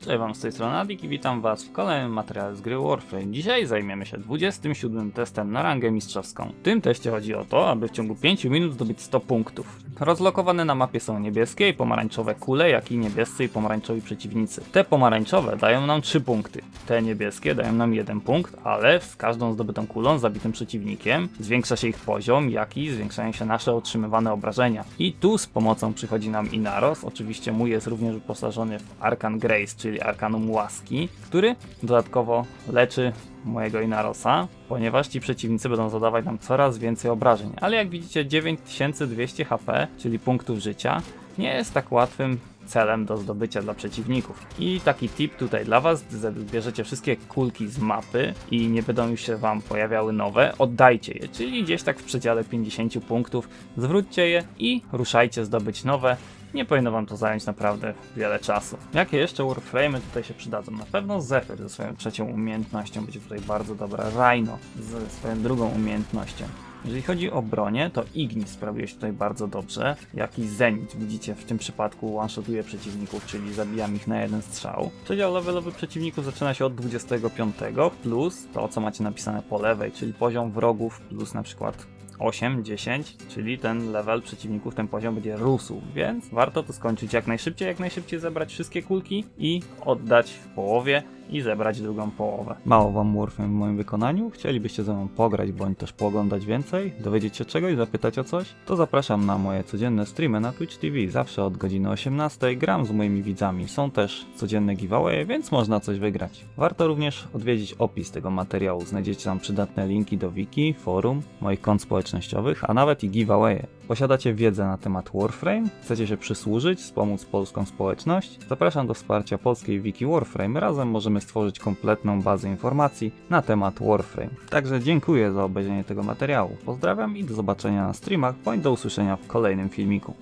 Cześć wam z tej strony Adik i witam was w kolejnym materiale z gry Warframe. Dzisiaj zajmiemy się 27 testem na rangę mistrzowską. W tym teście chodzi o to, aby w ciągu 5 minut zdobyć 100 punktów. Rozlokowane na mapie są niebieskie i pomarańczowe kule, jak i niebiescy i pomarańczowi przeciwnicy. Te pomarańczowe dają nam 3 punkty, te niebieskie dają nam 1 punkt, ale z każdą zdobytą kulą zabitym przeciwnikiem zwiększa się ich poziom, jak i zwiększają się nasze otrzymywane obrażenia. I tu z pomocą przychodzi nam Inaros, oczywiście mój jest również wyposażony w Arcan Grace, czyli Arkanum Łaski, który dodatkowo leczy mojego Inarosa, ponieważ ci przeciwnicy będą zadawać nam coraz więcej obrażeń. Ale jak widzicie 9200 HP, czyli punktów życia, nie jest tak łatwym celem do zdobycia dla przeciwników. I taki tip tutaj dla was, gdy bierzecie wszystkie kulki z mapy i nie będą już się wam pojawiały nowe, oddajcie je, czyli gdzieś tak w przedziale 50 punktów, zwróćcie je i ruszajcie zdobyć nowe. Nie powinno wam to zająć naprawdę wiele czasu. Jakie jeszcze warframe'y tutaj się przydadzą? Na pewno Zephyr ze swoją trzecią umiejętnością będzie tutaj bardzo dobra. Rhino ze swoją drugą umiejętnością. Jeżeli chodzi o bronię, to Ignis sprawuje się tutaj bardzo dobrze, jak i Zenit. Widzicie, w tym przypadku one-shotuje przeciwników, czyli zabijam ich na jeden strzał. Przedział levelowy przeciwników zaczyna się od 25, plus to, co macie napisane po lewej, czyli poziom wrogów, plus na przykład 8, 10, czyli ten level przeciwników, ten poziom będzie rósł, więc warto to skończyć jak najszybciej, jak najszybciej zebrać wszystkie kulki i oddać w połowie i zebrać drugą połowę. Mało wam Warframe w moim wykonaniu? Chcielibyście ze mną pograć bądź też pooglądać więcej? Dowiedzieć się czegoś? Zapytać o coś? To zapraszam na moje codzienne streamy na Twitch TV. Zawsze od godziny 18 gram z moimi widzami. Są też codzienne giveaway, więc można coś wygrać. Warto również odwiedzić opis tego materiału. Znajdziecie tam przydatne linki do wiki, forum, moich kont społecznościowych, a nawet i giveawaye. Posiadacie wiedzę na temat Warframe? Chcecie się przysłużyć, wspomóc polską społeczność? Zapraszam do wsparcia polskiej wiki Warframe. Razem możemy stworzyć kompletną bazę informacji na temat Warframe. Także dziękuję za obejrzenie tego materiału. Pozdrawiam i do zobaczenia na streamach, bądź do usłyszenia w kolejnym filmiku.